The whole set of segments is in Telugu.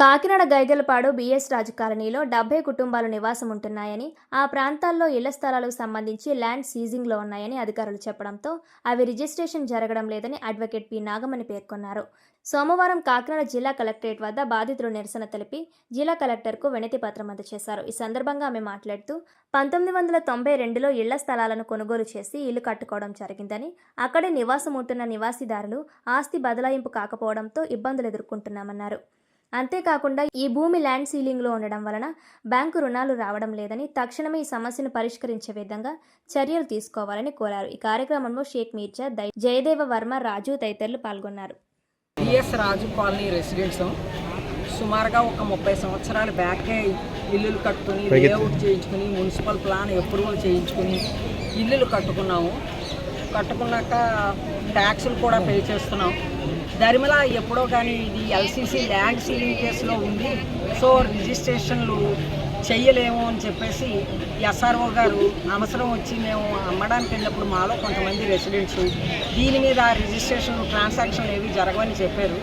కాకినాడ గైదెలపాడు బీఎస్ రాజు కాలనీలో డెబ్బై కుటుంబాలు నివాసం ఉంటున్నాయని ఆ ప్రాంతాల్లో ఇళ్ళ స్థలాలకు సంబంధించి ల్యాండ్ సీజింగ్లో ఉన్నాయని అధికారులు చెప్పడంతో అవి రిజిస్ట్రేషన్ జరగడం లేదని అడ్వకేట్ పి. నాగమణి పేర్కొన్నారు. సోమవారం కాకినాడ జిల్లా కలెక్టరేట్ వద్ద బాధితులు నిరసన తెలిపి జిల్లా కలెక్టర్కు వినతి పత్రం అందజేశారు. ఈ సందర్భంగా ఆమె మాట్లాడుతూ పంతొమ్మిది వందల తొంభై రెండులో ఇళ్ళ స్థలాలను కొనుగోలు చేసి ఇల్లు కట్టుకోవడం జరిగిందని అక్కడే నివాసం ఉంటున్న నివాసిదారులు ఆస్తి బదలాయింపు కాకపోవడంతో ఇబ్బందులు ఎదుర్కొంటున్నామన్నారు. అంతేకాకుండా ఈ భూమి ల్యాండ్ సీలింగ్లో ఉండడం వలన బ్యాంకు రుణాలు రావడం లేదని తక్షణమే ఈ సమస్యను పరిష్కరించే విధంగా చర్యలు తీసుకోవాలని కోరారు. ఈ కార్యక్రమంలో షేక్ మీర్జా దై జయదేవ వర్మ రాజు తదితరులు పాల్గొన్నారు. పిఎస్ రాజు కాలనీ రెసిడెంట్స్ సుమారుగా ఒక ముప్పై సంవత్సరాల బ్యాకే ఇల్లులు కట్టుకుని లేఅవుట్ చేయించుకుని మున్సిపల్ ప్లాన్ అప్రూవల్ చేయించుకుని ఇల్లులు కట్టుకున్నాము. కట్టుకున్నాక ట్యాక్సులు కూడా పే చేస్తున్నాం. దరిమిలా ఎప్పుడో కానీ ఇది ఎల్సీసీ ల్యాండ్ సీలింగ్ కేసులో ఉంది. సో రిజిస్ట్రేషన్లు చెయ్యలేము అని చెప్పేసి ఎస్ఆర్ఓ గారు అవసరం వచ్చి మేము అమ్మడానికి వెళ్ళినప్పుడు మాలో కొంతమంది రెసిడెంట్స్. దీని మీద రిజిస్ట్రేషన్ ట్రాన్సాక్షన్ ఏవి జరగవని చెప్పారు.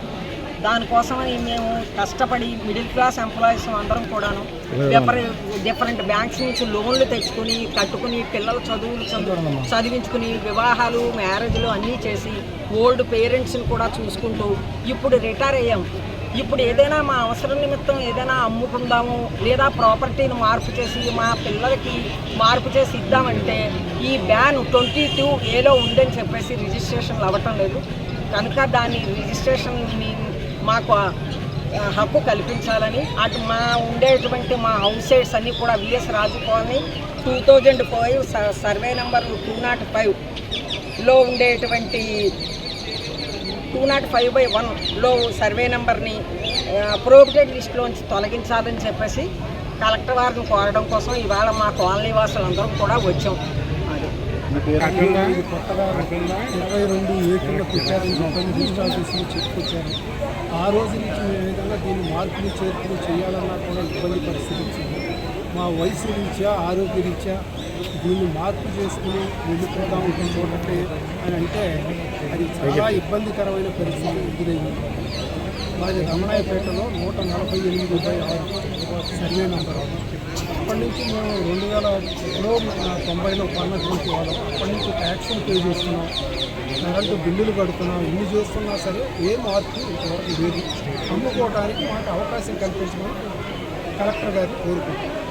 దానికోసమని మేము కష్టపడి మిడిల్ క్లాస్ ఎంప్లాయీస్ అందరం కూడాను డిఫరెంట్ డిఫరెంట్ బ్యాంక్స్ నుంచి లోన్లు తెచ్చుకుని కట్టుకుని పిల్లల చదువులు చదువు చదివించుకుని వివాహాలు మ్యారేజ్లు అన్నీ చేసి ఓల్డ్ పేరెంట్స్ని కూడా చూసుకుంటూ ఇప్పుడు రిటైర్ అయ్యాం. ఇప్పుడు ఏదైనా మా అవసరం నిమిత్తం ఏదైనా అమ్ముకుందాము లేదా ప్రాపర్టీని మార్పు చేసి మా పిల్లలకి మార్పు చేసి ఇద్దామంటే ఈ బ్యాన్ ట్వంటీ టూ ఏలో ఉందని చెప్పేసి రిజిస్ట్రేషన్లు అవ్వటం లేదు. కనుక దాన్ని రిజిస్ట్రేషన్ మాకు హక్కు కల్పించాలని అటు మా ఉండేటువంటి మా హౌస్ సైడ్స్ అన్నీ కూడా VS రాజుకోని two thousand five survey number two nought ఫైవ్లో ఉండేటువంటి టూ నాట్ ఫైవ్ బై వన్లో సర్వే నెంబర్ని ప్రోబిటెడ్ లిస్ట్లోంచి తొలగించాలని చెప్పేసి కలెక్టర్ వారిని కోరడం కోసం ఇవాళ మా కాలనీ వాసులందరం కూడా వచ్చాం. కొత్తగా ఇరవై రెండు ఏకర్లు పెట్టారని చెప్పని రిజిస్టర్ ఆఫీసులో చెప్పుకొచ్చారు ఆ రోజు నుంచి మేము ఏదైనా దీన్ని మార్పులు చేర్పులు చేయాలన్నా కూడా ఇబ్బంది పరిస్థితి వచ్చింది మా వయసు రీత్యా ఆరోగ్య రీత్యా దీన్ని మార్పు చేసుకుని వెళ్ళిపోదాం చూడండి అని అంటే అది చాలా ఇబ్బందికరమైన పరిస్థితి ఎదురైంది మాది రమణాయపేటలో నూట నలభై ఎనిమిది బై ఆరు సర్వే నెంబర్. అప్పటి నుంచి మేము రెండు వేల ఎప్పుడో తొంభైలో పన్నటువంటి వాళ్ళం. అప్పటి నుంచి ట్యాక్స్ని పే చేస్తున్నాం. కరెంటు బిల్లులు కడుతున్నాం. ఇన్ని చేస్తున్నా సరే ఏ మార్పు ఇంతవరకు లేదు. అమ్ముకోవడానికి మాకు అవకాశం కల్పించమని కలెక్టర్ గారు కోరుకుంటున్నాం